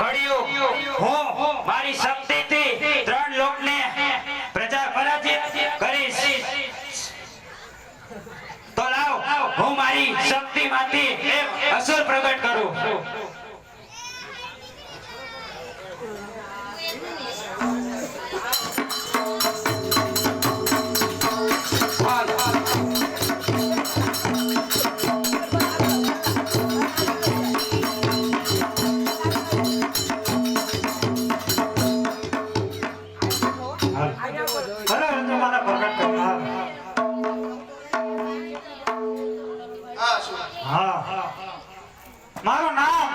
ઘડ્યું. હું મારી શક્તિથી ત્રણ લોકને પ્રજા પરાજિત કરીશ. તો લાવ, હું મારી શક્તિમાંથી એક અસુર પ્રગટ કરું. અરે રંજમાના પ્રગટ કરો હા હા મારું નામ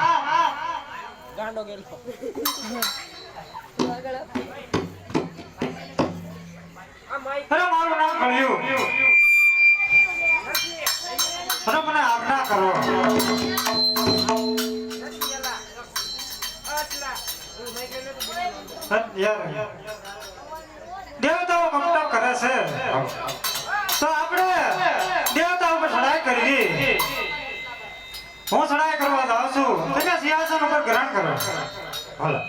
અરે મારું નામ. કહ્યું અરે મને આજ્ઞા કરો યાર દેવતાઓ કમટા કરે છે તો આપણે દેવતા ઉપર ચડાઈ કરવી. હું ચડાઈ કરવા જાઉં છું. તમે સિંહાસન ઉપર ગ્રહણ કરો. ભલે